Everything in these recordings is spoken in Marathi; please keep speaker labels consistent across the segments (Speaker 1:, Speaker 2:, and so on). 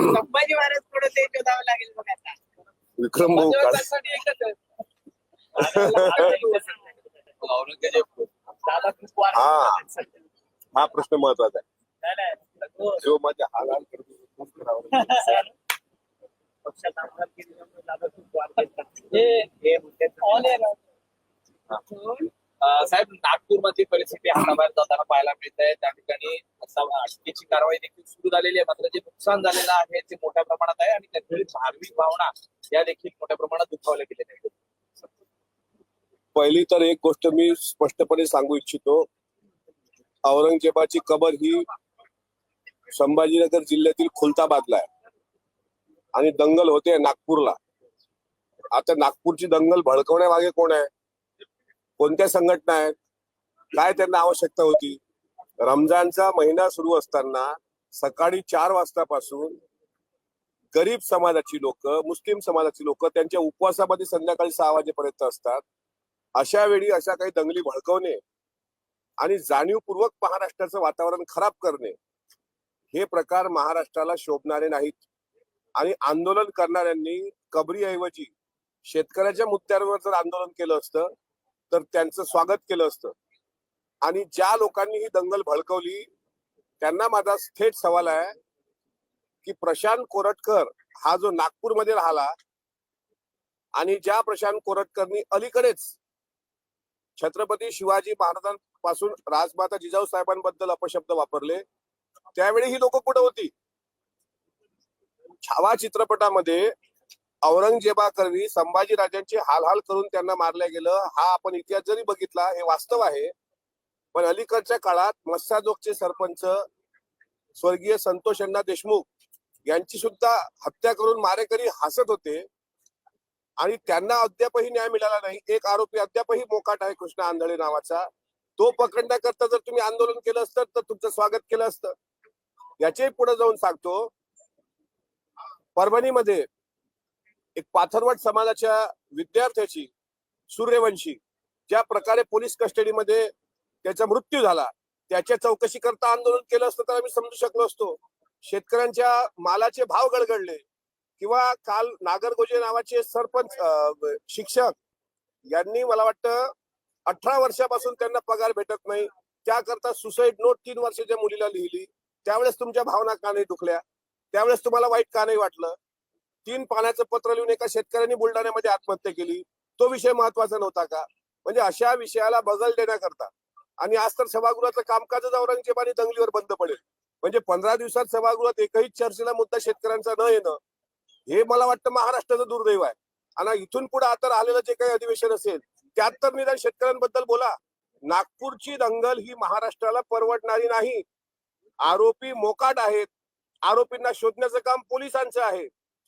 Speaker 1: संभाजी महाराज पुढे ते शोधावं लागेल बघ आता
Speaker 2: विक्रम भाऊ काळे
Speaker 1: महत्वासाठी एकच आहे.
Speaker 3: औरंगजेब
Speaker 1: दादा खूप वार
Speaker 2: हा.
Speaker 1: सध्या.
Speaker 2: हा प्रश्न महत्त्वाचा आहे
Speaker 1: नाही, नाही. हो.
Speaker 2: जो माझ्या हालाल करतो तो खूप करावा.
Speaker 1: सर, पक्षात आमदार केल्यामुळे दादा खूप वार करतात. हे हे मुद्दे ऑन आहे ना.
Speaker 3: साहेब नागपूरमधली परिस्थिती हाताबाहेर जाताना पाहायला मिळत आहे त्या ठिकाणी अटकेची कारवाई देखील सुरू झालेली आहे. मात्र जे नुकसान झालेलं आहे ते मोठ्या प्रमाणात आहे आणि त्यातील धार्मिक भावना या देखील मोठ्या प्रमाणात दुखावल्या गेलेल्या आहेत.
Speaker 2: पहिली तर एक गोष्ट मी स्पष्टपणे सांगू इच्छितो. औरंगजेबाची कबर ही संभाजीनगर जिल्ह्यातील खुलताबादला आहे. आणि दंगल होते नागपूरला. आता नागपूरची दंगल भडकवण्यामागे कोण आहे? कोणत्या संघटना आहेत? काय त्यांना आवश्यकता होती? रमजानचा महिना सुरू असताना सकाळी चार वाजतापासून गरीब समाजाची लोक मुस्लिम समाजाची लोक त्यांच्या उपवासामध्ये संध्याकाळी सहा वाजेपर्यंत असतात. अशा वेळी अशा काही दंगली भडकवणे आणि जाणीवपूर्वक महाराष्ट्राचं वातावरण खराब करणे हे प्रकार महाराष्ट्राला शोभणारे नाहीत. आणि आंदोलन करणाऱ्यांनी कबरीऐवजी शेतकऱ्याच्या मुद्द्यांवर जर आंदोलन केलं असतं तर त्यांचं स्वागत केलं असतं. आणि ज्या लोकांनी ही दंगल भडकवली त्यांना माझा थेट सवाल आहे की प्रशांत कोरटकर हा जो नागपूरमध्ये राहिला आणि ज्या प्रशांत कोरटकरनी अलीकडेच छत्रपती शिवाजी महाराजांपासून राजमाता जिजाऊ साहेबांबद्दल अपशब्द वापरले त्यावेळी ही लोक कुठे होती? छावा चित्रपटामध्ये औरंगजेबाकरवी संभाजी राजांचे हाल हाल करून त्यांना मारलं गेलं. हा आपण इतिहास जरी बघितला हे वास्तव आहे. पण अलीकडच्या काळात मस्साजोगचे सरपंच स्वर्गीय संतोष अण्णा देशमुख यांची सुद्धा हत्या करून मारेकरी हसत होते. आणि त्यांना अद्यापही न्याय मिळाला नाही. एक आरोपी अद्यापही मोकाट आहे कृष्णा आंधळे नावाचा. तो पकडण्याकरता जर तुम्ही आंदोलन केलं असतं तर तुमचं स्वागत केलं असतं. याचे पुढे जाऊन सांगतो. परभणीमध्ये एक पाथरवट समाजाच्या विद्यार्थ्याची सूर्यवंशी ज्या प्रकारे पोलीस कस्टडीमध्ये त्याचा मृत्यू झाला त्याच्या चौकशी करता आंदोलन केलं असतं तर आम्ही समजू शकलो असतो. शेतकऱ्यांच्या मालाचे भाव गडगडले. किंवा काल नागरगोजे नावाचे सरपंच शिक्षक यांनी मला वाटतं अठरा वर्षापासून त्यांना पगार भेटत नाही. त्याकरता सुसाईड नोट तीन वर्षाच्या मुलीला लिहिली. त्यावेळेस तुमच्या भावना का नाही दुखल्या. त्यावेळेस तुम्हाला वाईट का नाही वाटलं. तीन पाण्याचं पत्र लिहून एका शेतकऱ्यांनी बुलढाण्यामध्ये आत्महत्या केली. तो विषय महत्त्वाचा नव्हता का? म्हणजे अशा विषयाला बगल देण्याकरता. आणि आज तर सभागृहाचं कामकाजच औरंगजेबाने दंगलीवर बंद पडेल. म्हणजे पंधरा दिवसात सभागृहात एकही चर्चेला मुद्दा शेतकऱ्यांचा न येणं हे मला वाटतं महाराष्ट्राचं दुर्दैव आहे. आणि इथून पुढे आता आलेलं जे काही अधिवेशन असेल त्यात तर निदान शेतकऱ्यांबद्दल बोला. नागपूरची दंगल ही महाराष्ट्राला परवडणारी नाही. आरोपी मोकाट आहेत. आरोपींना शोधण्याचं काम पोलिसांचं आहे.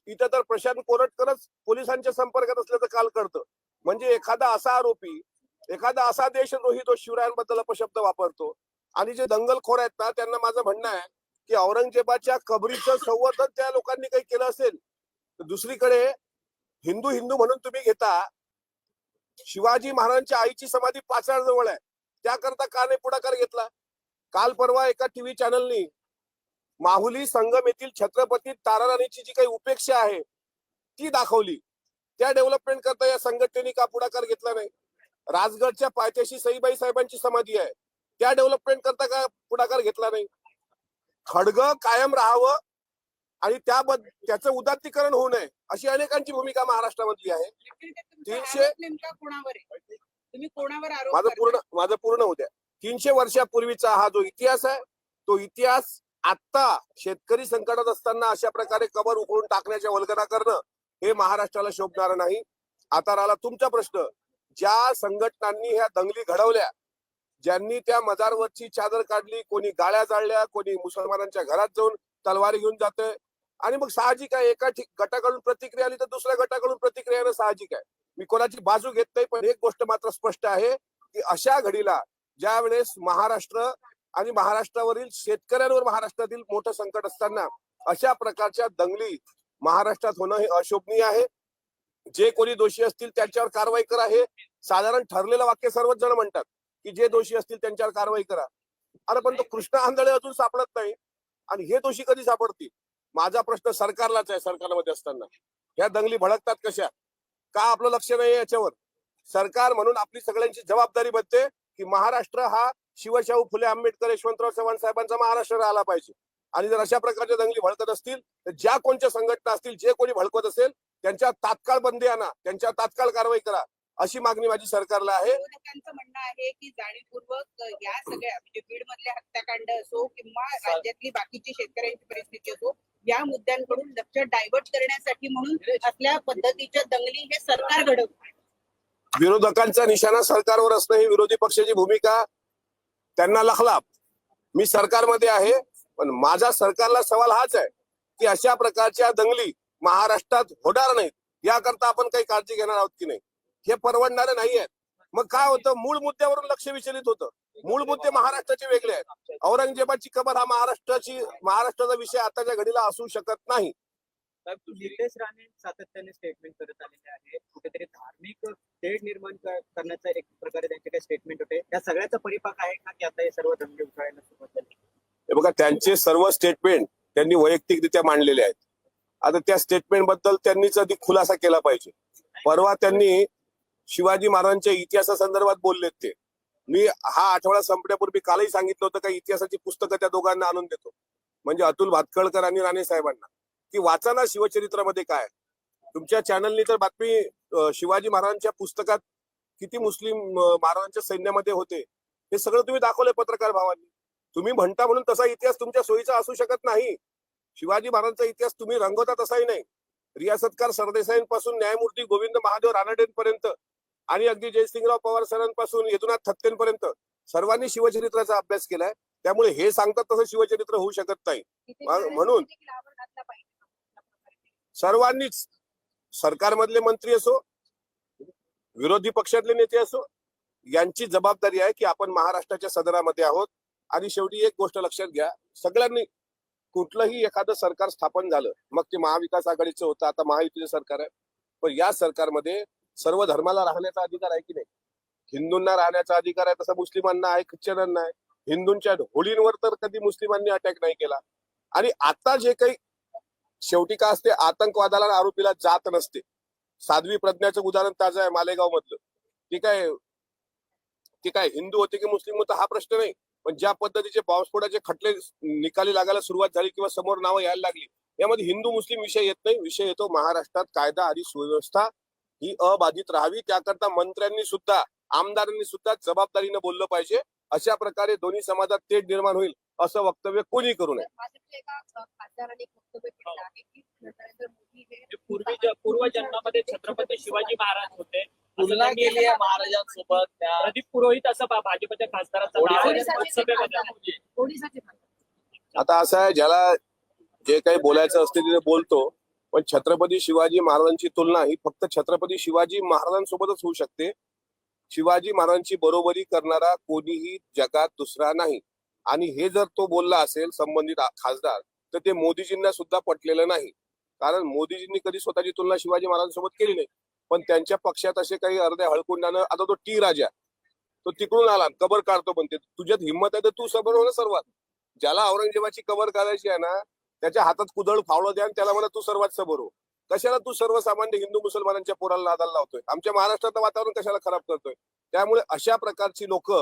Speaker 2: इथं तर प्रशांत कोरटकरच पोलिसांच्या संपर्कात असल्याचं काल कळतं. म्हणजे एखादा असा आरोपी एखादा असा देशद्रोही तो शिवरायांबद्दल अपशब्द वापरतो. आणि जे दंगलखोर आहेत ना त्यांना माझं म्हणणं आहे की औरंगजेबाच्या कबरीचं संवर्धन त्या लोकांनी काही केलं असेल तर दुसरीकडे हिंदू हिंदू म्हणून तुम्ही घेता शिवाजी महाराजांच्या आईची समाधी पाचाड जवळ आहे. त्याकरता का नाही पुढाकार घेतला? काल परवा एका टीव्ही चॅनलनी माहुली संगम येथील छत्रपती ताराराणीची जी काही उपेक्षा आहे ती दाखवली. त्या डेव्हलपमेंट करता या संघटनेने का पुढाकार घेतला नाही? राजगडच्या पायथ्याशी सईबाई साहेबांची समाधी आहे. त्या डेव्हलपमेंट करता का पुढाकार घेतला नाही? खडग कायम राहावं आणि त्याबद्दल त्याचं उदात्तीकरण होऊ नये अशी अनेकांची भूमिका महाराष्ट्रामधली आहे. तीनशे- माझं? पूर्ण माझं पूर्ण होत्या तीनशे वर्षापूर्वीचा हा जो इतिहास आहे तो इतिहास आता शेतकरी संकटात असताना अशा प्रकारे कबर उकळून टाकण्याच्या वल्गना करणं हे महाराष्ट्राला शोभणार नाही. आता राहिला तुमचा प्रश्न. ज्या संघटनांनी ह्या दंगली घडवल्या ज्यांनी त्या मजारवरची चादर काढली कोणी गाळ्या जाळल्या कोणी मुसलमानांच्या घरात जाऊन तलवारी घेऊन जाते आणि मग साहजिक आहे एका गटाकडून प्रतिक्रिया आली तर दुसऱ्या गटाकडून प्रतिक्रिया येणं साहजिक आहे. मी कोणाची बाजू घेत नाही पण एक गोष्ट मात्र स्पष्ट आहे की अशा घडीला ज्या वेळेस महाराष्ट्र आणि महाराष्ट्रावरील शेतकऱ्यांवर महाराष्ट्रातील मोठं संकट असताना अशा प्रकारच्या दंगली महाराष्ट्रात होणं हे अशोभनीय आहे. जे कोणी दोषी असतील त्यांच्यावर कारवाई करा हे साधारण ठरलेलं वाक्य सर्वच जण म्हणतात की जे दोषी असतील त्यांच्यावर कारवाई करा. अरे पण तो कृष्ण आंधळे अजून सापडत नाही आणि हे दोषी कधी सापडतील? माझा प्रश्न सरकारलाच आहे सरकारमध्ये असताना. ह्या दंगली भडकतात कशा? का आपलं लक्ष नाही याच्यावर? सरकार म्हणून आपली सगळ्यांची जबाबदारी बनते की महाराष्ट्र हा शिवशाहू फुले आंबेडकर यशवंतराव चव्हाण साहेबांचा महाराष्ट्र राहिला पाहिजे. आणि जर अशा प्रकारच्या दंगली भडकत असतील तर ज्या कोणत्या संघटना असतील जे कोणी भडकत असेल त्यांच्या तात्काळ बंदी आणा त्यांच्या तात्काळ कारवाई करा अशी मागणी माझी सरकारला आहे.
Speaker 4: विरोधकांचं म्हणणं आहे की जाणीवपूर्वक या सगळ्या म्हणजे बीड मधल्या हत्याकांड असो किंवा राज्यातली बाकीची शेतकऱ्यांची परिस्थिती असो या मुद्द्यांकडून लक्ष डायव्हर्ट करण्यासाठी म्हणून असल्या पद्धतीच्या दंगली हे सरकार घडवत
Speaker 2: विरोधकांचा निशाणा सरकारवर असणं ही विरोधी पक्षाची भूमिका. त्यांना लखलाप मी सरकारमध्ये आहे पण माझा सरकारला सवाल हाच आहे की अशा प्रकारच्या दंगली महाराष्ट्रात होणार नाहीत याकरता आपण काही काळजी घेणार आहोत की नाही? हे परवडणारे नाही आहेत मग काय होतं? मूळ मुद्द्यावरून लक्ष विचलित होतं. मूळ मुद्दे महाराष्ट्राचे वेगळे आहेत. औरंगजेबाची कबर हा महाराष्ट्राची महाराष्ट्राचा विषय आताच्या घडीला असू शकत नाही.
Speaker 5: नितेश राणे सातत्याने स्टेटमेंट करत आलेले आहे कुठेतरी धार्मिक निर्माण करण्याचा एक प्रकारे त्यांचे या सगळ्याचा परिपाक आहे का की आता हे सर्व दंगे उठवायला सुरुवात झाली?
Speaker 2: हे बघा त्यांचे सर्व स्टेटमेंट त्यांनी वैयक्तिकरित्या मांडलेले आहेत. आता त्या स्टेटमेंटबद्दल त्यांनीच अधिक खुलासा केला पाहिजे. परवा त्यांनी शिवाजी महाराजांच्या इतिहासासंदर्भात बोललेत ते. मी हा आठवडा संपण्यापूर्वी कालही सांगितलं होतं का इतिहासाची पुस्तकं त्या दोघांना आणून देतो. म्हणजे अतुल भातखळकर आणि राणे साहेबांना. की वाचा ना शिवचरित्रामध्ये काय तुमच्या चॅनलनी तर बातमी शिवाजी महाराजांच्या पुस्तकात किती मुस्लिम महाराजांच्या सैन्यामध्ये होते हे सगळं तुम्ही दाखवलंय पत्रकार भावांनी. तुम्ही म्हणता म्हणून तसा इतिहास तुमच्या सोयीचा असू शकत नाही. शिवाजी महाराजांचा इतिहास तुम्ही रंगवता तसाही नाही. रियासतकार सरदेसाईंपासून न्यायमूर्ती गोविंद महादेव रानडेंपर्यंत आणि अगदी जयसिंगराव पवार सरांपासून यदुनाथ थत्तेंपर्यंत सर्वांनी शिवचरित्राचा अभ्यास केलाय. त्यामुळे हे सांगतात तसं शिवचरित्र होऊ शकत नाही. म्हणून- सर्वांनीच सरकारमधले मंत्री असो विरोधी पक्षातले नेते असो यांची जबाबदारी आहे की आपण महाराष्ट्राच्या सदनामध्ये आहोत. आणि शेवटी एक गोष्ट लक्षात घ्या सगळ्यांनी कुठलंही एखादं सरकार स्थापन झालं मग ते महाविकास आघाडीचं होतं आता महायुतीचं सरकार आहे. पण या सरकारमध्ये सर्व धर्माला राहण्याचा अधिकार आहे की नाही? हिंदूंना राहण्याचा अधिकार आहे तसा मुस्लिमांना आहे ख्रिश्चनांना आहे. हिंदूंच्या होळींवर तर कधी मुस्लिमांनी अटॅक नाही केला. आणि आता जे काही शेवटी का असते आतंकवादाला आरोपीला जात नसते. साध्वी प्रज्ञाचं उदाहरण ताजं आहे मालेगाव मधलं ती काय ती काय हिंदू होते की मुस्लिम होता हा प्रश्न नाही. पण ज्या पद्धतीचे बॉम्बस्फोटाचे खटले निकाली लागायला सुरुवात झाली किंवा समोर नावं यायला लागली यामध्ये हिंदू मुस्लिम विषय येत नाही. विषय येतो महाराष्ट्रात कायदा आणि सुव्यवस्था ही अबाधित राहावी. त्याकरता मंत्र्यांनी सुद्धा आमदारांनी सुद्धा जबाबदारीनं बोललं पाहिजे. अशा प्रकारे दोन्ही समाजात तेट निर्माण होईल असं वक्तव्य कोणी करू नये.
Speaker 4: भाजपच्या एका खासदाराने एक वक्तव्य केलं आहे की नरेंद्र मोदी हे
Speaker 3: जे पूर्वी पूर्वजन्मामध्ये छत्रपती शिवाजी महाराज होते
Speaker 6: तुलना केली आहे महाराजांसोबत त्या
Speaker 3: प्रदीप पुरोहित असं भाजपच्या खासदाराचं म्हणजे
Speaker 2: आता असं आहे ज्याला जे काही बोलायचं असते ते बोलतो पण छत्रपती शिवाजी महाराजांची तुलना ही फक्त छत्रपती शिवाजी महाराजांसोबतच होऊ शकते. शिवाजी महाराजांची बरोबरी करणारा कोणीही जगात दुसरा नाही. आणि हे जर तो बोलला असेल संबंधित खासदार तर ते मोदीजींना सुद्धा पटलेलं नाही. कारण मोदीजींनी कधी स्वतःची तुलना शिवाजी महाराजांसोबत केली नाही. पण त्यांच्या पक्षात असे काही अर्ध्या हळकुंडानं आता तो टी राजा तो तिकडून आला कबर काढतो पण ते. तुझ्यात हिंमत आहे तर तू समोर हो ना सर्वात. ज्याला औरंगजेबाची कबर काढायची आहे ना त्याच्या हातात कुदळ फावलं द्या आणि त्याला म्हणा तू सर्वात समोर हो. कशाला तू सर्वसामान्य हिंदू मुसलमानांच्या पोराला नादाला लावतोय? आमच्या महाराष्ट्राचं वातावरण कशाला खराब करतोय? त्यामुळे अशा प्रकारची लोक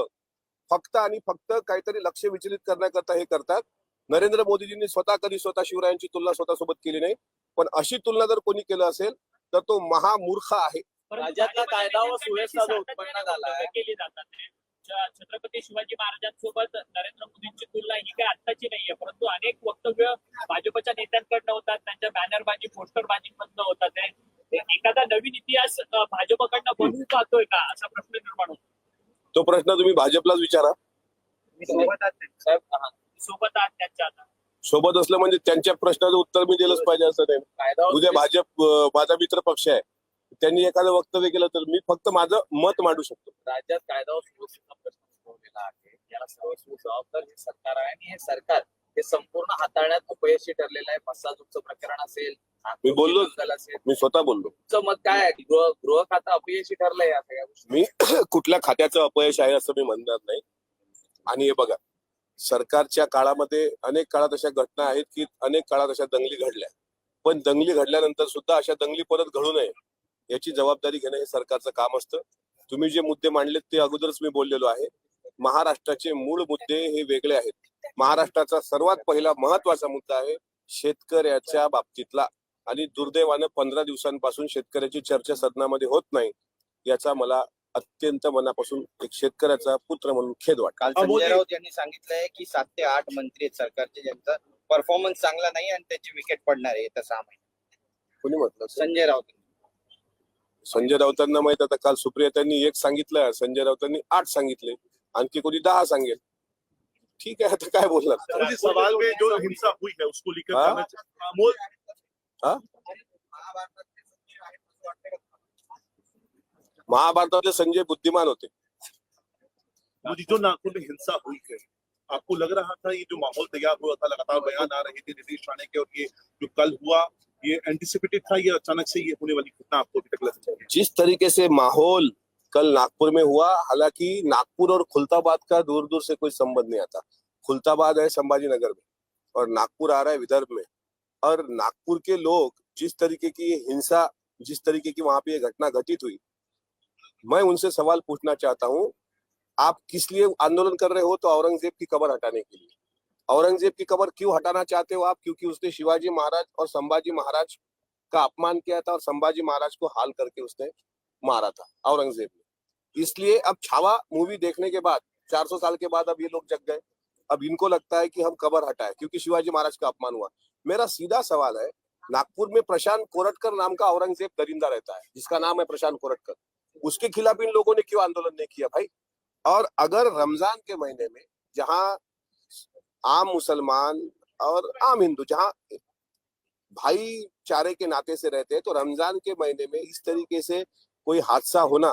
Speaker 2: फक्त आणि फक्त काहीतरी लक्ष विचलित करण्याकरता हे करतात. नरेंद्र मोदीजींनी स्वतः कधी स्वतः शिवरायांची तुलना स्वतःसोबत केली नाही. पण अशी तुलना जर कोणी केलं असेल तर तो महामूर्ख आहे.
Speaker 6: राज्यातला कायदा व सुव्यवस्था जो उत्पन्न.
Speaker 3: वक्तव्य केली जातात छत्रपती शिवाजी महाराजांसोबत नरेंद्र मोदींची तुलना ही काही आत्ताची नाहीये. परंतु अनेक वक्तव्य भाजपच्या नेत्यांकडनं होतात त्यांच्या बॅनरबाजी पोस्टरबाजी मधनं होतात. हे. हे एखादा नवीन इतिहास अ, भाजपकडनं बनवू पाहतोय का? असा प्रश्न निर्माण होतो.
Speaker 2: तो प्रश्न तुम्ही भाजपलाच विचारा.
Speaker 5: मी सोबत आहे.
Speaker 6: साहेब हा,
Speaker 3: सोबत आहात त्यांच्या आता.
Speaker 2: सोबत असलं म्हणजे त्यांच्या प्रश्नाचं उत्तर मी दिलंच पाहिजे असं नाही. उद्या भाजप माझा मित्र पक्ष आहे. त्यांनी एखादं वक्तव्य केलं तर मी फक्त माझं मत मांडू शकतो.
Speaker 6: राज्यात कायदा प्रश्न आहे. याला सर्व जबाबदार हे सरकार आहे आणि हे सरकार हे संपूर्ण हाताळण्यात अपयशी ठरलेलं आहे. मसाजूचं प्रकरण असेल
Speaker 2: मी बोललो. मी स्वतः बोललो.
Speaker 6: तुमचं मत काय आहे? गृह गृह खातं अपयशी ठरलंय या सगळ्या गोष्टी.
Speaker 2: मी कुठल्या खात्याचं अपयश आहे असं मी म्हणणार नाही. आणि हे बघा सरकारच्या काळामध्ये अनेक काळात अशा घटना आहेत की अनेक काळात अशा दंगली घडल्या. पण दंगली घडल्यानंतर सुद्धा अशा दंगली परत घडू नये याची जबाबदारी घेणं हे सरकारचं काम असतं. तुम्ही जे मुद्दे मांडलेत ते अगोदरच मी बोललेलो आहे. महाराष्ट्राचे मूळ मुद्दे हे वेगळे आहेत. महाराष्ट्राचा सर्वात पहिला महत्त्वाचा मुद्दा आहे शेतकऱ्याच्या बाबतीतला आणि दुर्दैवानं पंधरा दिवसांपासून शेतकऱ्याची चर्चा सदनामध्ये होत नाही याचा मला अत्यंत मनापासून एक शेतकऱ्याचा पुत्र म्हणून खेद वाटतो.
Speaker 7: काल संजय राऊत यांनी सांगितलंय की सात ते आठ मंत्री आहेत सरकारचे ज्यांचा परफॉर्मन्स चांगला नाही आणि त्याची विकेट पडणार आहे येत्या सहा महिन्यात
Speaker 2: कोणी म्हटलं
Speaker 7: संजय राऊत.
Speaker 2: संजय राऊतांना माहीत आता काल सुप्रिया त्यांनी एक सांगितलं संजय राऊतांनी आठ सांगितले आणखी कोणी दहा सांगेल. ठीक आहे आता काय बोलणार?
Speaker 8: सवाल में जो हिंसा हुई है उसको लेकर
Speaker 2: हाँ?
Speaker 8: अमोल
Speaker 2: महाभारतातले संजय बुद्धिमान होते.
Speaker 8: मुझे जो नागपुर में हिंसा हुई है आपको लग रहा था ये जो माहौल तैयार हुआ था लगातार बयान आ रहे थे नीतीश राणे के और ये जो कल हुआ ये एंटिसिपेटेड था या अचानक से ये होने वाली घटना आपको अभी तक लग
Speaker 2: जिस तरीके से माहौल कल नागपुर में हुआ हालाँकि नागपुर और खुलताबाद का दूर दूर से कोई संबंध नहीं आता। खुलताबाद है संभाजी नगर में और नागपुर आ रहा है विदर्भ में। और नागपुर के लोग जिस तरीके की हिंसा जिस तरीके की वहाँ पे ये घटना घटित हुई मैं उनसे सवाल पूछना चाहता हूँ, आप किस लिए आंदोलन कर रहे हो तो औरंगज़ेब की कबर हटाने के लिए? औरंगज़ेब की कबर क्यों हटाना चाहते हो आप? क्योंकि उसने शिवाजी महाराज और संभाजी महाराज का अपमान किया था और संभाजी महाराज को हाल करके उसने मारा था, औरंगज़ेब ने। इसलिए अब छावा मूवी देखने के बाद 400 साल के बाद अब ये लोग जग गए। अब इनको लगता है कि हम कबर हटाए, क्योंकि शिवाजी महाराज का अपमान हुआ। मेरा सीधा सवाल है, नागपुर में प्रशांत कोरटकर नाम का औरंगज़ेब दरिंदा रहता है, जिसका नाम है प्रशांत कोरटकर। उसके खिलाफ इन लोगों ने क्यों आंदोलन नहीं किया भाई? और अगर रमज़ान के महीने में जहाँ आम मुसलमान और आम हिंदू जहाँ भाईचारे के नाते से रहते हैं तो रमज़ान के महीने में इस तरीके से कोई हादसा होना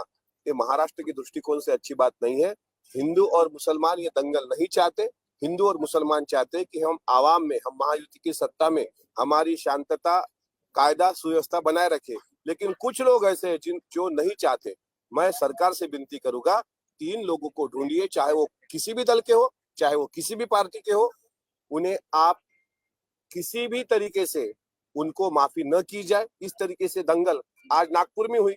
Speaker 2: ये महाराष्ट्र के दृष्टिकोण से अच्छी बात नहीं है। हिंदू और मुसलमान ये दंगल नहीं चाहते। हिंदू और मुसलमान चाहते कि हम आवाम में, हम महायुति की सत्ता में हमारी शांतता कायदा सुव्यवस्था बनाए रखे। लेकिन कुछ लोग ऐसे हैं जिन, जो नहीं चाहते। मैं सरकार से विनती करूँगा, तीन लोगों को ढूंढिए, चाहे वो किसी भी दल के हो, चाहे वो किसी भी पार्टी के हो, उन्हें आप किसी भी तरीके से उनको माफ़ी न की जाए। इस तरीके से दंगल आज नागपुर में हुई।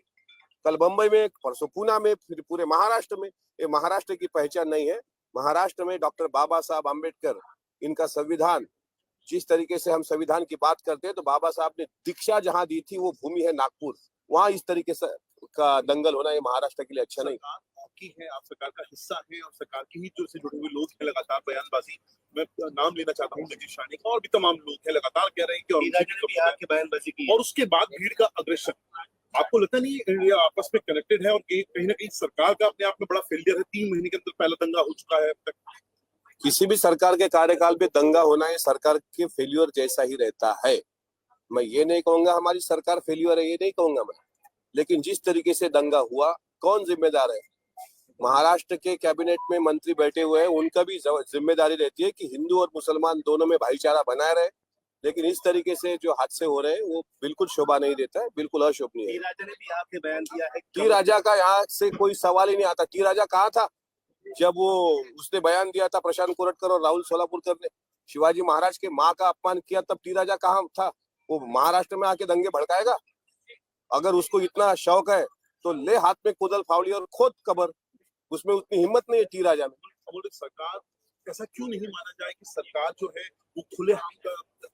Speaker 2: कल बंबई में, परसों पूना में, फिर पूरे महाराष्ट्र में। ये महाराष्ट्र की पहचान नहीं है। महाराष्ट्र में डॉक्टर बाबा साहब आम्बेडकर इनका संविधान जिस तरीके से हम संविधान की बात करते हैं तो बाबा साहब ने दीक्षा जहाँ दी थी वो भूमि है नागपुर। वहाँ इस तरीके से का दंगल होना ये महाराष्ट्र के लिए अच्छा नहीं।
Speaker 8: सरकार आपकी है आप सरकार का हिस्सा है और सरकार के ही जो से जुड़े हुए लोग हैं लगातार बयानबाजी मैं नाम लेना चाहता हूँ नीतीश राणे का और भी तमाम लोग हैं लगातार कह रहे हैं कि औरंगज़ेब की
Speaker 7: की बयानबाजी की।
Speaker 8: और उसके बाद भीड़ का अग्रेशन आपको लगता नहीं है इंडिया आपस में कनेक्टेड है और कहीं कहीं ना कहीं सरकार का अपने आप में बड़ा फेलियर है? तीन महीने के अंदर पहला दंगा हो चुका है अब तक
Speaker 2: किसी भी सरकार के कार्यकाल में दंगा होना ये सरकार के फेल्यूर जैसा ही रहता है। मैं ये नहीं कहूँगा हमारी सरकार फेल्यूर है ये नहीं कहूँगा मैं। लेकिन जिस तरीके से दंगा हुआ कौन जिम्मेदार है? महाराष्ट्र के कैबिनेट में मंत्री बैठे हुए हैं उनका भी ज़िम्मेदारी रहती है कि हिंदू और मुसलमान दोनों में भाईचारा बनाए रहे। लेकिन इस तरीके से जो हादसे हो रहे हैं वो बिल्कुल शोभा नहीं देता है बिल्कुल अशोभनीय है।
Speaker 8: राजा ने भी बयान दिया है
Speaker 2: टी राजा का यहाँ से कोई सवाल ही नहीं आता। टी राजा कहा था? जब वो उसने बयान दिया था प्रशांत कोरटकर और राहुल सोलापुरकर ने शिवाजी महाराज के माँ का अपमान किया तब टी राजा कहाँ था? वो महाराष्ट्र में आके दंगे भड़काएगा? अगर उसको इतना शौक है तो ले हाथ में कुदल फावली और खोद कबर। उसमें उतनी हिम्मत नहीं है टी राजा में।
Speaker 8: सरकार ऐसा क्यों नहीं माना जाए कि सरकार जो है वो खुले हाथ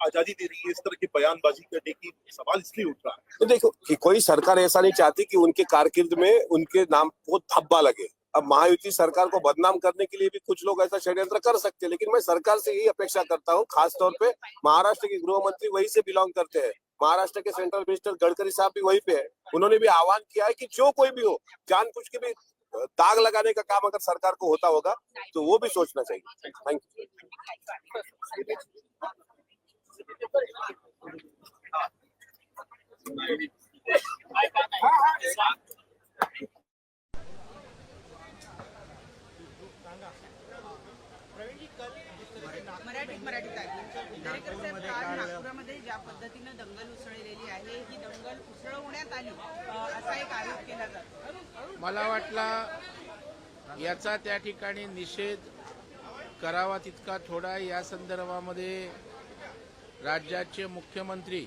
Speaker 8: आज़ादी दे रही है इस तरह की बयानबाजी करने की सवाल इसलिए उठ रहा है?
Speaker 2: तो देखो कि कोई सरकार ऐसा नहीं चाहती कि उनके कारकिर्द में उनके नाम को धब्बा लगे। अब महायुति सरकार को बदनाम करने के लिए भी कुछ लोग ऐसा षड्यंत्र कर सकते हैं, लेकिन मैं सरकार से यही अपेक्षा करता हूँ खास तौर पे महाराष्ट्र के गृह मंत्री वही से बिलोंग करते हैं। महाराष्ट्र के सेंट्रल मिनिस्टर गडकरी साहब भी वही पे है। उन्होंने भी आह्वान किया है कि जो कोई भी हो, जानबूझ के भी दाग लगाने का काम अगर सरकार को होता होगा तो वो भी सोचना चाहिए। थैंक यू
Speaker 4: मराठीत मराठीत आहे. दरेकर साहेब, काल नागपुरामध्ये ज्या पद्धतीनं दंगल उसळलेली आहे ही दंगल उसळवण्यात आली असा एक आरोप केला जातो.
Speaker 9: मला वाटला याचा त्या ठिकाणी निषेध करावा तितका थोडा. या संदर्भामध्ये राज्याचे मुख्यमंत्री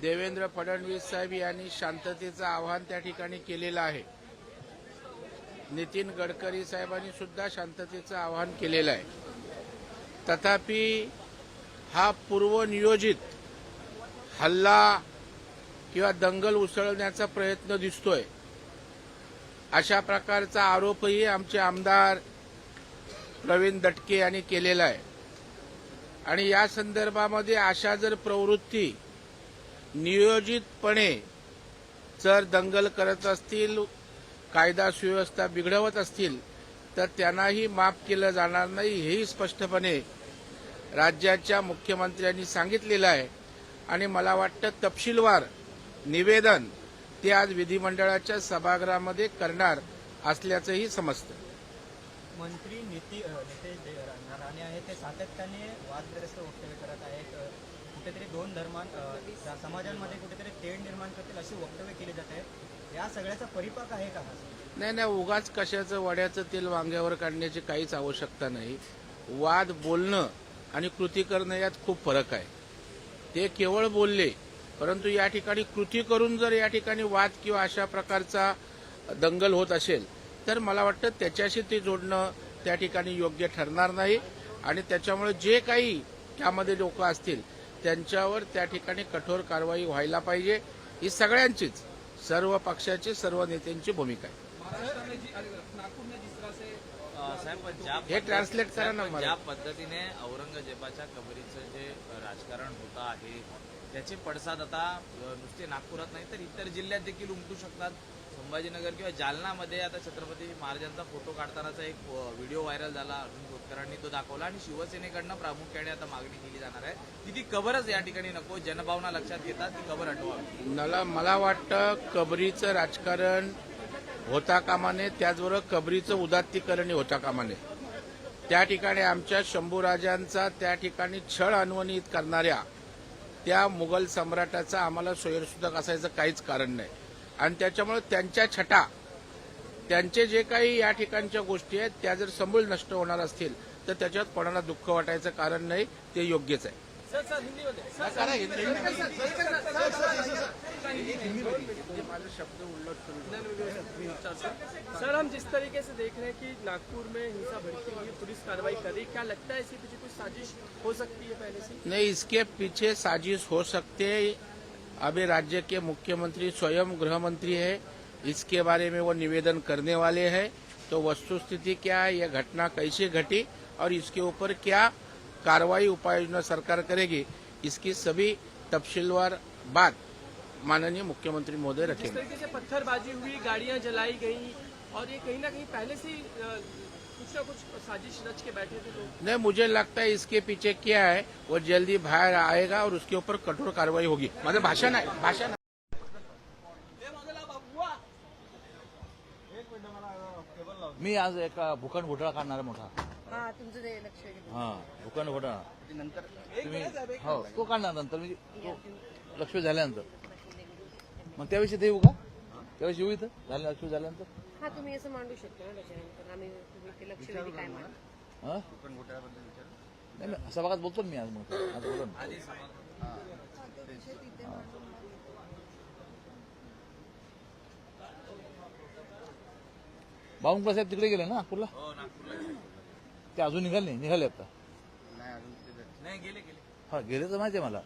Speaker 9: देवेंद्र फडणवीस साहेब यांनी शांततेचं आवाहन त्या ठिकाणी केलेलं आहे. नितीन गडकरी साहेबांनी सुद्धा शांततेचं आवाहन केलेलं आहे. तथापि हा पूर्वनियोजित हल्ला किंवा दंगल उसळण्याचा प्रयत्न दिसतोय. अशा प्रकारचा आरोपही आमचे आमदार प्रवीण दटके यांनी केलेला आहे. आणि या संदर्भामध्ये अशा जर प्रवृत्ती नियोजितपणे जर दंगल करत असतील कायदा सुव्यवस्था बिघडवत असतील तर त्यांनाही माफ केलं जाणार नाही हेही स्पष्टपणे राज्याच्या मुख्यमंत्र्यांनी सांगितलेलं आहे. आणि मला वाटतं तपशीलवार निवेदन ते आज विधिमंडळाच्या सभागृहामध्ये करणार असल्याचंही समजतं.
Speaker 1: मंत्री नीती अ, राणे आहेत. ते सातत्याने वादग्रस्त वक्तव्य करत आहेत. कुठेतरी दोन धर्मां समाजांमध्ये कुठेतरी तेढ निर्माण करतील अशी वक्तव्य केली जात. आहेत या सगळ्याचा परिपाक आहे का?
Speaker 9: नाही नाही उगाच कशाचं वड्याचं तेल वांग्यावर काढण्याची काहीच आवश्यकता नाही. वाद बोलणं आणि कृती करणं यात खूप फरक आहे. ते केवळ बोलले परंतु या ठिकाणी कृती करून जर या ठिकाणी वाद किंवा अशा प्रकारचा दंगल होत असेल तर मला वाटतं त्याच्याशी ते जोडणं त्या ठिकाणी योग्य ठरणार नाही. आणि त्याच्यामुळे जे काही त्यामध्ये लोक असतील त्यांच्यावर त्या ठिकाणी कठोर कारवाई व्हायला पाहिजे. ही सगळ्यांचीच सर्व पक्षाची सर्व नेत्यांची भूमिका आहे.
Speaker 6: साहेब ज्या
Speaker 9: हे ट्रान्सलेट करा ना.
Speaker 6: ज्या पद्धतीने औरंगजेबाच्या कबरीचं जे राजकारण होतं आहे त्याचे पडसाद आता नुसते नागपुरात नाही तर इतर जिल्ह्यात देखील उमटू शकतात संभाजीनगर किंवा जालनामध्ये आता छत्रपती महाराजांचा फोटो काढतानाचा एक व्हिडिओ व्हायरल झाला अर्जुन खोतकरांनी तो दाखवला आणि शिवसेनेकडनं प्रामुख्याने आता मागणी केली जाणार आहे की ती कबरच या ठिकाणी नको जनभावना लक्षात घेता ती कबर हटवावी
Speaker 9: मला मला वाटतं कबरीचं राजकारण होता कामाने त्याचबरोबर कबरीचं उदात्तीकरणही होता कामाने. त्या ठिकाणी आमच्या शंभूराजांचा त्या ठिकाणी छळ अन्वनित करणाऱ्या त्या मुघल सम्राटाचा आम्हाला सोयरसुद्धा असायचं काहीच कारण नाही. आणि त्याच्यामुळे त्यांच्या छटा त्यांचे जे काही या ठिकाणच्या गोष्टी आहेत त्या जर समूळ नष्ट होणार असतील तर त्याच्यात कोणाला दुःख वाटायचं कारण नाही ते योग्यच आहे.
Speaker 10: सर, हम जिस तरीके से देख रहे हैं कि नागपुर में हिंसा भड़की हुई पुलिस कार्रवाई कर रही क्या लगता है इसके पीछे कुछ साजिश हो सकती है पहले से?
Speaker 9: नहीं, इसके पीछे साजिश हो सकते हैं। अभी राज्य के मुख्यमंत्री स्वयं गृह मंत्री है। इसके बारे में वो निवेदन करने वाले हैं। तो वस्तुस्थिति क्या है? यह घटना कैसे घटी? और इसके ऊपर क्या कार्रवाई उपाय योजना सरकार करेगी इसकी सभी तफसीलवार बात माननीय मुख्यमंत्री महोदय
Speaker 10: जिस
Speaker 9: रखेंगे।
Speaker 10: तरीके से पत्थरबाजी हुई गाड़ियाँ जलाई गई और ये कहीं ना कहीं पहले से कुछ ना कुछ साजिश रच के बैठे थे लोग।
Speaker 9: नहीं मुझे लगता है इसके पीछे क्या है वो जल्दी बाहर आएगा और उसके ऊपर कठोर कार्रवाई होगी। मतलब भाषण है भाषण है.
Speaker 11: मी आज एक भूखंड घोटाळा काढणार मोठा।
Speaker 4: हा तुमचं ते लक्ष
Speaker 11: हा भूखंड घोटाळा
Speaker 7: नंतर
Speaker 11: तुम्ही हो तो काढणार नंतर म्हणजे तो लक्ष्मी झाल्यानंतर. मग त्याविषयी ते येऊ का? त्याविषयी येऊ इथं? झालं लक्ष्मी झाल्यानंतर?
Speaker 4: हा तुम्ही असं मांडू शकता ना त्याच्यानंतर. आम्ही तुम्ही ते लक्षवेधी काय मांडता
Speaker 11: हा? नाही नाही, सभागात बोलतो ना मी आज मग. आज बोला ना. बावनकुळे साहेब तिकडे गेले ना नागपूरला?
Speaker 3: हो नागपूरला
Speaker 11: ते अजून निघाले नाही निघाले आता.
Speaker 3: नाही गेले गेले.
Speaker 11: हा गेले तर माहिती आहे मला.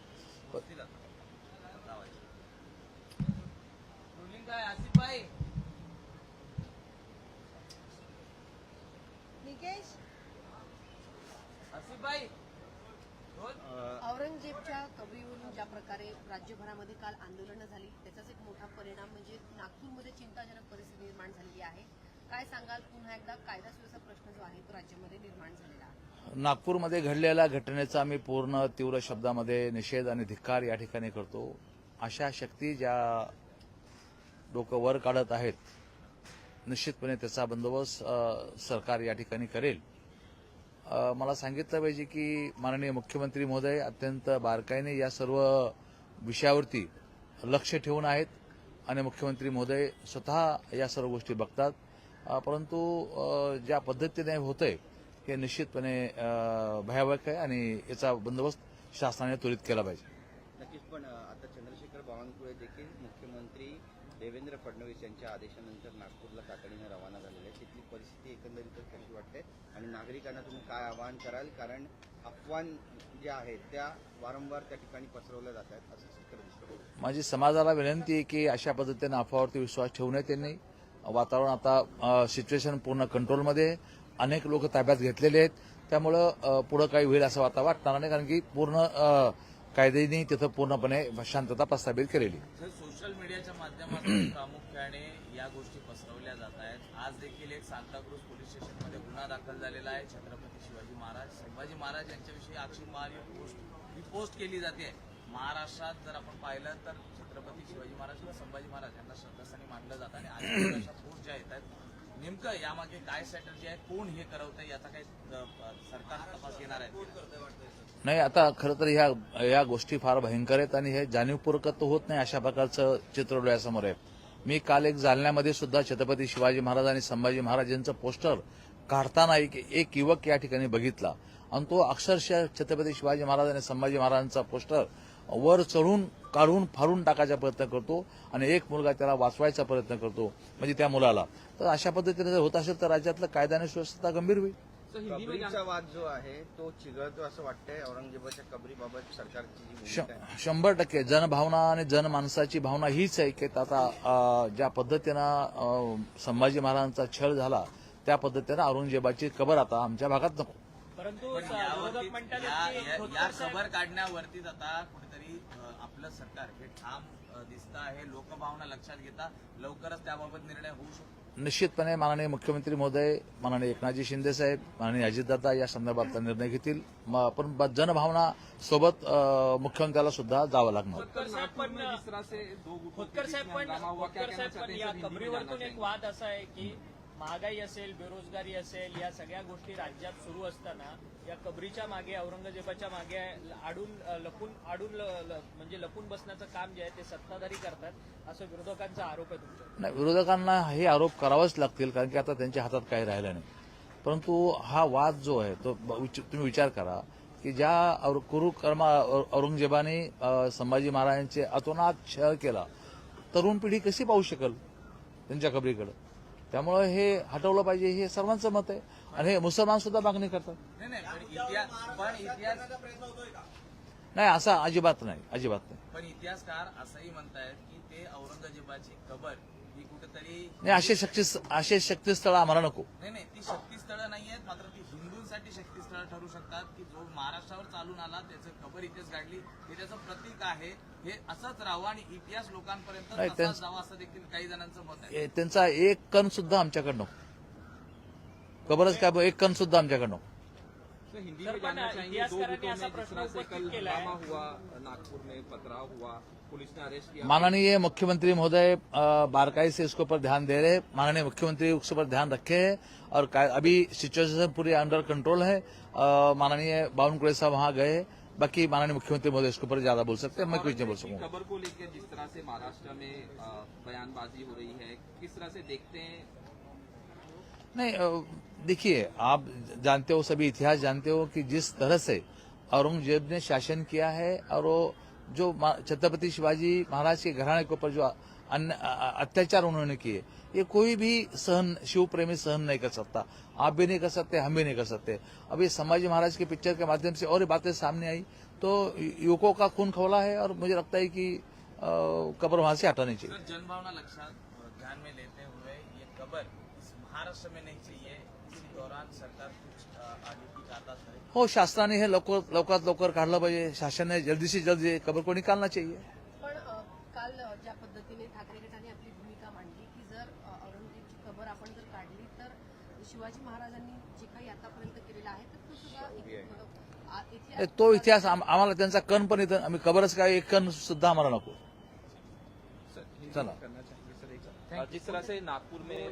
Speaker 3: रुलिंग काय आसिफ भाई
Speaker 4: निकेश
Speaker 3: आसिफ भाई
Speaker 4: औरंगजेबच्या कबरीवरून ज्या प्रकारे राज्यभरामध्ये काल आंदोलनं झाली त्याचाच एक मोठा परिणाम म्हणजे नागपूरमध्ये चिंताजनक परिस्थिती निर्माण झालेली आहे. काय सांगाल? पुन्हा एकदा कायदा सुव्यवस्था प्रश्न जो आहे तो राज्यामध्ये निर्माण झालेला आहे.
Speaker 11: नागपूरमध्ये घडलेल्या घटनेचा आम्ही पूर्ण तीव्र शब्दामध्ये निषेध आणि धिक्कार या ठिकाणी करतो. अशा शक्ती ज्या डोकं वर काढत आहेत निश्चितपणे त्याचा बंदोबस्त सरकार या ठिकाणी करेल. मला सांगितलं पाहिजे की माननीय मुख्यमंत्री महोदय अत्यंत बारकाईने या सर्व विषयावरती लक्ष ठेवून आहेत आणि मुख्यमंत्री महोदय स्वतः या सर्व गोष्टी बघतात. परंतु ज्या पद्धतीने होतंय हे निश्चितपणे अं, भयावह आहे आणि याचा बंदोबस्त शासनाने त्वरित केला पाहिजे.
Speaker 7: नक्कीच पण आता चंद्रशेखर बावनकुळे देखील मुख्यमंत्री देवेंद्र फडणवीस यांच्या आदेशानंतर नागपूरला तातडीने रवाना झालेले आहेत. तिथली परिस्थिती एकंदरीतच कशी वाटते? आणि नागरिकांना तुम्ही काय आवाहन कराल? कारण अफवा ज्या आहेत त्या वारंवार त्या ठिकाणी पसरवल्या जात आहेत असं चित्र दिसतं.
Speaker 11: माझी समाजाला विनंती आहे की अशा पद्धतीने अफवावरती विश्वास ठेवू नये त्यांनी. वातावरण आता सिच्युएशन पूर्ण कंट्रोलमध्ये अनेक लोक ताब्यात घेतलेले आहेत. त्यामुळं पुढं काही होईल असं आता वाटणार नाही कारण की पूर्ण कायद्यांनी कायद्याने तिथं पूर्णपणे शांतता प्रस्थापित केलेली
Speaker 6: सोशल मीडियाच्या माध्यमातून प्रामुख्याने या गोष्टी पसरवल्या जात आहेत. आज देखील एक सांताक्रूज पोलीस स्टेशनमध्ये गुन्हा दाखल झालेला आहे. छत्रपती शिवाजी महाराज संभाजी महाराज यांच्याविषयी आक्षेपहार ही ही पोस्ट केली जाते. महाराष्ट्रात जर आपण पाहिलं तर छत्रपती शिवाजी महाराज किंवा संभाजी महाराज यांना श्रद्धास्थानी मानलं जातं आणि अनेक अशा पोस्ट ज्या येत आहेत नेमकं यामागे काय स्ट्रॅटर्जी आहे कोण हे करवतंय याचा काही सरकार तपास घेणार आहे
Speaker 11: नाही आता खरं तर ह्या या गोष्टी फार भयंकर आहेत आणि हे जाणीवपूर्वक तर होत नाही अशा प्रकारचं चित्र डोळ्यासमोर आहे. मी काल एक जालन्यामध्ये सुद्धा छत्रपती शिवाजी महाराज आणि संभाजी महाराज यांचं पोस्टर काढताना एक एक युवक या ठिकाणी बघितला. आणि तो अक्षरशः छत्रपती शिवाजी महाराज आणि संभाजी महाराजांचा पोस्टर वर चढून काढून फाडून टाकायचा प्रयत्न करतो आणि एक मुलगा त्याला वाचवायचा प्रयत्न करतो म्हणजे त्या मुलाला. तर अशा पद्धतीने जर होत असेल तर राज्यातलं कायदा आणि सुव्यवस्था गंभीर होईल.
Speaker 7: कबरीचा वाद जो आहे तो चिघळतो असं वाटतंय. औरंगजेबाच्या कबरीबाबत सरकारची
Speaker 11: शंभर टक्के. जनभावना आणि जनमानसाची भावना हीच आहे की आता ज्या पद्धतीनं संभाजी महाराजांचा छळ झाला त्या पद्धतीनं औरंगजेबाची कबर आता आमच्या भागात नको.
Speaker 12: परंतु
Speaker 6: या- खबर काढण्यावरतीच आता आपलं सरकार. हे ठाम दिसतं आहे. लोकभावना लक्षात घेता लवकरच त्याबाबत निर्णय होऊ शकतो.
Speaker 11: निश्चितपणे माननीय मुख्यमंत्री महोदय माननीय एकनाथजी शिंदे साहेब माननीय अजितदादा या संदर्भातला निर्णय घेतील. पण जनभावना सोबत मुख्यमंत्र्याला सुद्धा जावं लागणार.
Speaker 12: खोतकर साहेब पण खोतकर साहेब पण खोतकर साहेब पण या कबरीवरतून एक वाद असा आहे की महागाई असेल बेरोजगारी असेल या सगळ्या गोष्टी राज्यात सुरू असताना या कबरीच्या मागे औरंगजेबाच्या मागे आडून लपून आडून ल- ल- म्हणजे लपून बसण्याचं काम जे आहे ते सत्ताधारी करतात असं विरोधकांचा आरोप आहे तुमचा
Speaker 11: नाही विरोधकांना हे आरोप करावेच लागतील कारण की आता त्यांच्या हातात काही राहिलं नाही. परंतु हा वाद जो आहे तो विच- तुम्ही विचार करा की ज्या कुरुकर्मा औरंगजेबाने संभाजी महाराजांचे अतोनात छळ केला तरुण पिढी कशी पाहू शकेल त्यांच्या कबरीकडे? त्यामुळे हे हटवलं पाहिजे हे सर्वांचं मत आहे. आणि हे मुसलमान सुद्धा मागणी करतात.
Speaker 6: नाही नाही पण इतिहास पण इतिहास
Speaker 11: नाही असं अजिबात नाही अजिबात नाही.
Speaker 6: पण इतिहासकार असंही म्हणतायत की ते औरंगजेबाची कबर ही कुठेतरी
Speaker 11: नाही असे शक्ती असे शक्तीस्थळ आम्हाला नको.
Speaker 6: नाही नाही ती शक्तीस्थळं नाही आहेत मात्र शक्तीस्थळं ठरू शकतात की जो महाराष्ट्रावर चालून आला त्याचं कबर इथेच गाडली. हे त्याचं प्रतीक आहे. हे असंच राहावं आणि इतिहास लोकांपर्यंत
Speaker 11: नाही,
Speaker 6: तसाच
Speaker 11: त्यांचं-
Speaker 6: जावा असं देखील काही जणांचं मत आहे.
Speaker 11: ए- त्यांचा एक कण सुद्धा आमच्याकडे नको कबरच काय एक कण सुद्धा आमच्याकडे नको
Speaker 12: सर, पण इतिहासकारांनी असा प्रश्न उपस्थित केलाय
Speaker 11: माननीय मुख्यमंत्री महोदय बारकाई से इसके ऊपर ध्यान दे रहे हैं। माननीय मुख्यमंत्री उसके ऊपर ध्यान रखे हैं और अभी सिचुएशन पूरी अंडर कंट्रोल है। माननीय बावन बावनकुड़े साहब वहाँ गए बाकी माननीय मुख्यमंत्री महोदय इसके ऊपर ज़्यादा बोल सकते हैं मैं कुछ नहीं बोल सकूँगा
Speaker 13: खबर को लेकर जिस तरह से महाराष्ट्र में बयानबाजी हो रही है किस तरह से देखते हैं?
Speaker 11: नहीं देखिए आप जानते हो सभी इतिहास जानते हो कि जिस तरह से औरंगज़ेब ने शासन किया है और वो जो छत्रपति शिवाजी महाराज के घराने के ऊपर जो अत्याचार उन्होंने किए ये कोई भी सहन शिव प्रेमी सहन नहीं कर सकता। आप भी नहीं कर सकते हम भी नहीं कर सकते। अभी संभाजी महाराज के पिक्चर के माध्यम से और ये बातें सामने आई तो युवकों का खून खोला है और मुझे लगता है कि कब्र वहाँ से हटानी चाहिए।
Speaker 6: जनभावना लक्षात अ, ध्यान में लेते हुए ये कबर इस महाराष्ट्र में नहीं चाहिए इसी दौरान सरकार है
Speaker 11: हो शासनाने हे लवकर लवकरात लवकर काढलं पाहिजे. शासनाने जल्दी से जल्द ये खबर को निकालना चाहिए.
Speaker 14: पण काल ज्या पद्धतीने ठाकरे गटाने आपली भूमिका मांडली की जर औरंगजेबची खबर आपण जर काढली तर शिवाजी महाराजांनी जे काही आतापर्यंत केलेलं आहे तर तो सुद्धा इतिहास
Speaker 11: तो इतिहास आम- आम्हाला त्यांचा कण पण इथं आम्ही खबरच काय एक कण सुद्धा आम्हाला नको. चला.
Speaker 13: जिस तरह से नागपुर में